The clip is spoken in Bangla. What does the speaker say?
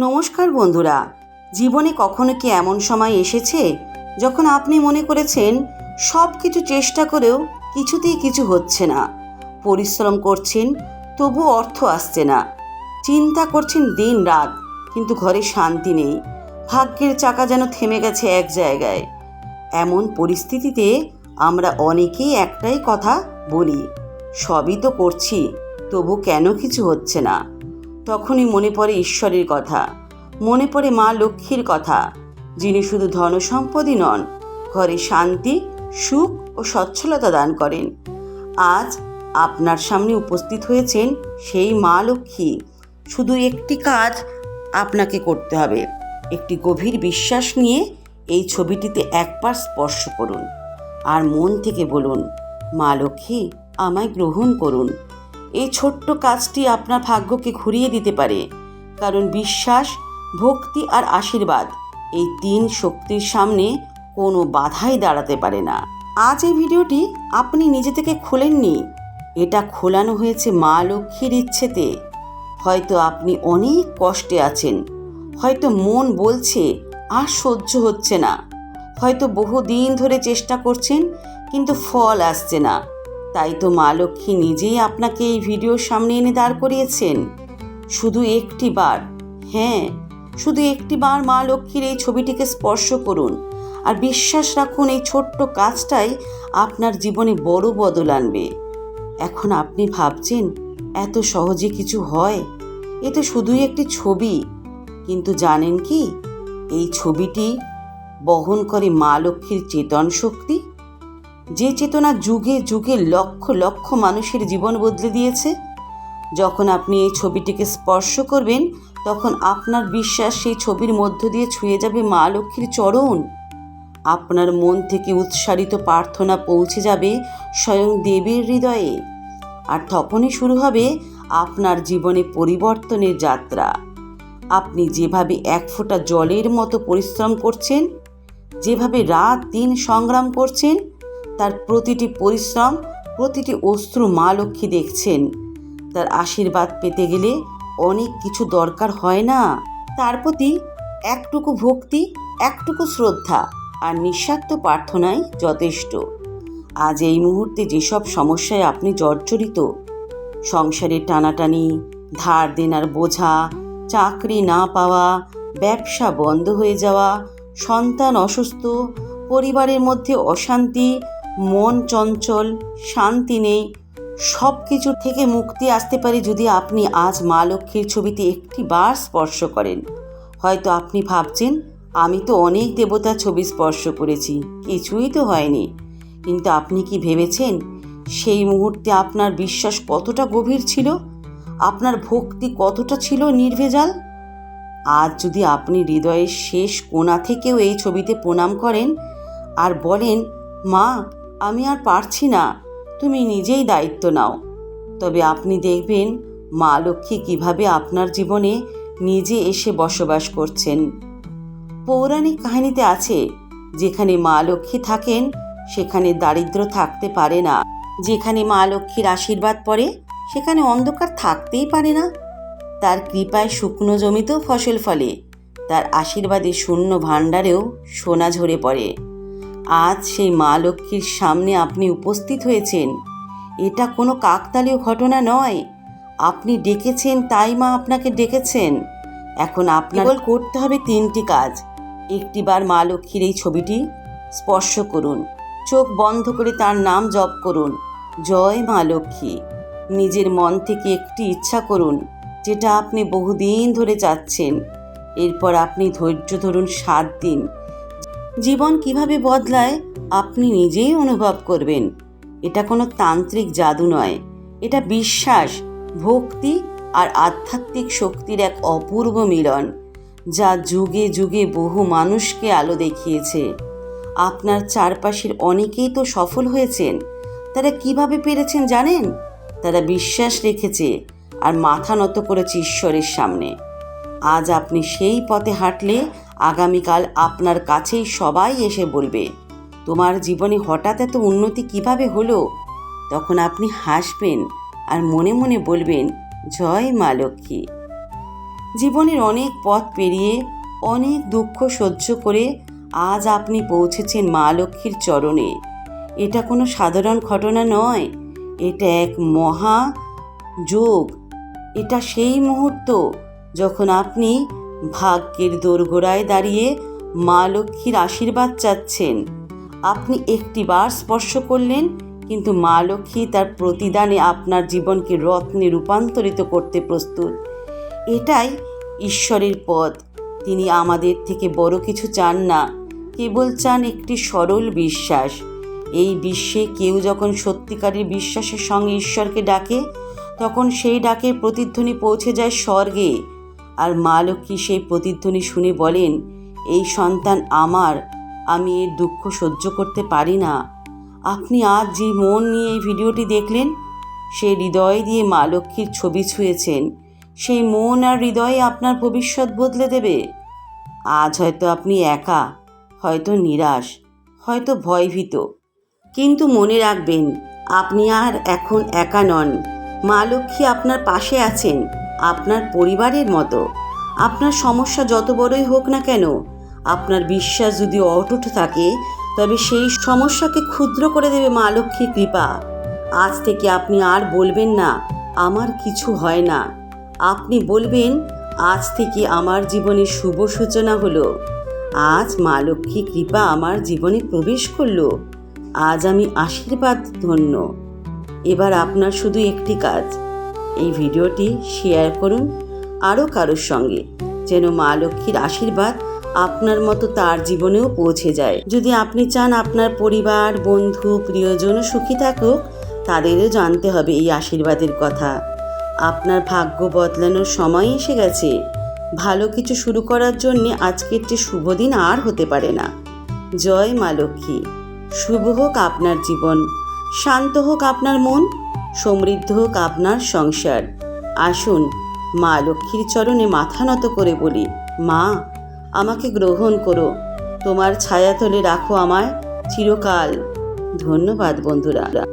নমস্কার বন্ধুরা, জীবনে কখনো কি এমন সময় এসেছে যখন আপনি মনে করেছেন সব কিছু চেষ্টা করেও কিছুতেই কিছু হচ্ছে না? পরিশ্রম করছেন, তবু অর্থ আসছে না। চিন্তা করছেন দিন রাত কিন্তু ঘরে শান্তি নেই। ভাগ্যের চাকা যেন থেমে গেছে এক জায়গায়। এমন পরিস্থিতিতে আমরা অনেকেই একটাই কথা বলি, সবই তো করছি, তবু কেন কিছু হচ্ছে না? তখনই মনে পড়ে ঈশ্বরের কথা। মনে পড়ে মা লক্ষ্মীর কথা, যিনি শুধু ধনসম্পদই নন, ঘরে শান্তি, সুখ ও সচ্ছলতা দান করেন। আজ আপনার সামনে উপস্থিত হয়েছেন সেই মা লক্ষ্মী। শুধু একটি কাজ আপনাকে করতে হবে, একটি গভীর বিশ্বাস নিয়ে এই ছবিটিতে একবার স্পর্শ করুন। আর মন থেকে বলুন, মা লক্ষ্মী, আমায় গ্রহণ করুন। এই ছোট্ট কাজটি আপনার ভাগ্যকে ঘুরিয়ে দিতে পারে। কারণ বিশ্বাস, ভক্তি আর আশীর্বাদ এই তিন শক্তির সামনে কোনো বাধাই দাঁড়াতে পারে না। আজ এই ভিডিওটি আপনি নিজে থেকে খোলেননি। এটা খোলানো হয়েছে মা লক্ষ্মীর ইচ্ছেতে। হয়তো আপনি অনেক কষ্টে আছেন। হয়তো মন বলছে, আর সহ্য হচ্ছে না। হয়তো বহুদিন ধরে চেষ্টা করছেন, কিন্তু ফল আসছে না। তাই তো মা লক্ষ্মী নিজেই আপনাকে এই ভিডিওর সামনে এনে দাঁড় করিয়েছেন। শুধু একটি বার। হ্যাঁ শুধু একটি বার মা লক্ষ্মীর এই ছবিটিকে স্পর্শ করুন আর বিশ্বাস রাখুন এই ছোট্ট কাজটাই আপনার জীবনে বড় বদল আনবে। এখন আপনি ভাবছেন, এত সহজে কিছু হয়? এ তো শুধুই একটি ছবি। কিন্তু জানেন কি? এই ছবিটি বহন করে মা লক্ষ্মীর চেতন শক্তি যে চেতনা যুগে যুগে লক্ষ লক্ষ মানুষের জীবন বদলে দিয়েছে, যখন আপনি এই ছবিটিকে স্পর্শ করবেন, তখন আপনার বিশ্বাস সেই ছবির মধ্য দিয়ে ছুঁয়ে যাবে মা লক্ষ্মীর চরণ। আপনার মন থেকে উৎসারিত প্রার্থনা পৌঁছে যাবে স্বয়ং দেবীর হৃদয়ে। আর তখনই শুরু হবে আপনার জীবনে পরিবর্তনের যাত্রা। আপনি যেভাবে এক ফোঁটা জলের মতো পরিশ্রম করছেন, যেভাবে রাত দিন সংগ্রাম করছেন তার প্রতিটি পরিশ্রম, প্রতিটি অস্ত্র মা লক্ষ্মী দেখছেন। তার আশীর্বাদ পেতে গেলে অনেক কিছু দরকার হয় না। তার প্রতি একটুকু ভক্তি, একটুকু শ্রদ্ধা আর নিঃস্বার্থ প্রার্থনাই যথেষ্ট। আজ এই মুহূর্তে যেসব সমস্যায় আপনি জর্জরিত, সংসারের টানাটানি, ধার দেনার বোঝা, চাকরি না পাওয়া, ব্যবসা বন্ধ হয়ে যাওয়া, সন্তান অসুস্থ, পরিবারের মধ্যে অশান্তি মন চঞ্চল, শান্তি নেই। সব কিছু থেকে মুক্তি আসতে পারে যদি আপনি আজ মা লক্ষ্মীর ছবিতে একটি বার স্পর্শ করেন। হয়তো আপনি ভাবছেন, আমি তো অনেক দেবতার ছবি স্পর্শ করেছি, কিছুই তো হয়নি। কিন্তু আপনি কি ভেবেছেন, সেই মুহূর্তে আপনার বিশ্বাস কতটা গভীর ছিল? আপনার ভক্তি কতটা ছিল নির্ভেজাল? আজ যদি আপনি হৃদয়ের শেষ কোণা থেকেও এই ছবিতে প্রণাম করেন আর বলেন, মা আমি আর পারছি না। তুমি নিজেই দায়িত্ব নাও। তবে আপনি দেখবেন মা লক্ষ্মী কীভাবে আপনার জীবনে নিজে এসে বসবাস করছেন। পৌরাণিক কাহিনীতে আছে, যেখানে মা লক্ষ্মী থাকেন, সেখানে দারিদ্র থাকতে পারে না। যেখানে মা লক্ষ্মীর আশীর্বাদ পড়ে, সেখানে অন্ধকার থাকতেই পারে না। তার কৃপায় শুকনো জমিতেও ফসল ফলে, তার আশীর্বাদে শূন্য ভাণ্ডারেও সোনা ঝরে পড়ে। আজ সেই মা লক্ষ্মীর সামনে আপনি উপস্থিত হয়েছেন। এটা কোনো কাকতালীয় ঘটনা নয়। আপনি ডেকেছেন, তাই মা আপনাকে ডেকেছেন। এখন আপনার করতে হবে তিনটি কাজ। একটিবার মা লক্ষ্মীর এই ছবিটি স্পর্শ করুন। চোখ বন্ধ করে তার নাম জপ করুন। জয় মা লক্ষ্মী। নিজের মন থেকে একটি ইচ্ছা করুন, যেটা আপনি বহুদিন ধরে চাচ্ছেন। এরপর আপনি ধৈর্য ধরুন সাত দিন। জীবন কীভাবে বদলায়, আপনি নিজেই অনুভব করবেন। এটা কোনো তান্ত্রিক জাদু নয়। এটা বিশ্বাস, ভক্তি আর আধ্যাত্মিক শক্তির এক অপূর্ব মিলন, যা যুগে যুগে বহু মানুষকে আলো দেখিয়েছে। আপনার চারপাশের অনেকেই তো সফল হয়েছেন। তারা কীভাবে পেরেছেন জানেন? তারা বিশ্বাস রেখেছে আর মাথা নত করেছে ঈশ্বরের সামনে। আজ আপনি সেই পথে হাঁটলে আগামীকাল আপনার কাছেই সবাই এসে বলবে, তোমার জীবনে হঠাৎ এত উন্নতি কীভাবে হলো? তখন আপনি হাসবেন আর মনে মনে বলবেন, জয় মা লক্ষ্মী। জীবনের অনেক পথ পেরিয়ে অনেক দুঃখ সহ্য করে আজ আপনি পৌঁছেছেন মা লক্ষ্মীর চরণে। এটা কোনো সাধারণ ঘটনা নয়, এটা এক মহা যোগ। এটা সেই মুহূর্ত যখন আপনি ভাগ্যের দোরগোড়ায় দাঁড়িয়ে মা লক্ষ্মীর আশীর্বাদ চাচ্ছেন। আপনি একটি বার স্পর্শ করলেন, কিন্তু মা লক্ষ্মী তার প্রতিদানে আপনার জীবনকে রত্নে রূপান্তরিত করতে প্রস্তুত। এটাই ঈশ্বরের পথ। তিনি আমাদের থেকে বড় কিছু চান না, কেবল চান একটি সরল বিশ্বাস। এই বিশ্বে কেউ যখন সত্যিকারের বিশ্বাসের সঙ্গে ঈশ্বরকে ডাকে, তখন সেই ডাকের প্রতিধ্বনি পৌঁছে যায় স্বর্গে। আর মা লক্ষ্মী সেই প্রতিধ্বনি শুনে বলেন, এই সন্তান আমার, আমি এর দুঃখ সহ্য করতে পারি না। আপনি আজ যে মন নিয়ে এই ভিডিওটি দেখলেন, সেই হৃদয় দিয়ে মা লক্ষ্মীর ছবি ছুঁয়েছেন। সেই মন আর হৃদয়ে আপনার ভবিষ্যৎ বদলে দেবে। আজ হয়তো আপনি একা, হয়তো নিরাশ, হয়তো ভয়ভীত। কিন্তু মনে রাখবেন, আপনি আর এখন একা নন। মা লক্ষ্মী আপনার পাশে আছেন। আপনার পরিবারের মতো। আপনার সমস্যা যত বড়ই হোক না কেন, আপনার বিশ্বাস যদি অটুট থাকে, তবে সেই সমস্যাকে ক্ষুদ্র করে দেবে মা লক্ষ্মীর কৃপা। আজ থেকে আপনি আর বলবেন না, আমার কিছু হয় না। আপনি বলবেন, আজ থেকে আমার জীবনে শুভ সূচনা হলো। আজ মা লক্ষ্মী কৃপা আমার জীবনে প্রবেশ করল। আজ আমি আশীর্বাদ ধন্য। এবার আপনার শুধু একটি কাজ এই ভিডিওটি শেয়ার করুন আরও কারোর সঙ্গে, যেন মা লক্ষ্মীর আশীর্বাদ আপনার মতো তার জীবনেও পৌঁছে যায়। যদি আপনি চান আপনার পরিবার, বন্ধু, প্রিয়জন সুখী থাকুক, তাদেরও জানতে হবে এই আশীর্বাদের কথা। আপনার ভাগ্য বদলানোর সময় এসে গেছে। ভালো কিছু শুরু করার জন্য আজকের যে শুভ দিন আর হতে পারে না। জয় মা লক্ষ্মী। শুভ হোক আপনার জীবন। শান্ত হোক আপনার মন। সমৃদ্ধ হোক আপনার সংসার। আসুন, মা লক্ষ্মীর চরণে মাথা নত করে বলি, মা, আমাকে গ্রহণ করো। তোমার ছায়াতলে রাখো আমায় চিরকাল। ধন্যবাদ বন্ধুরা।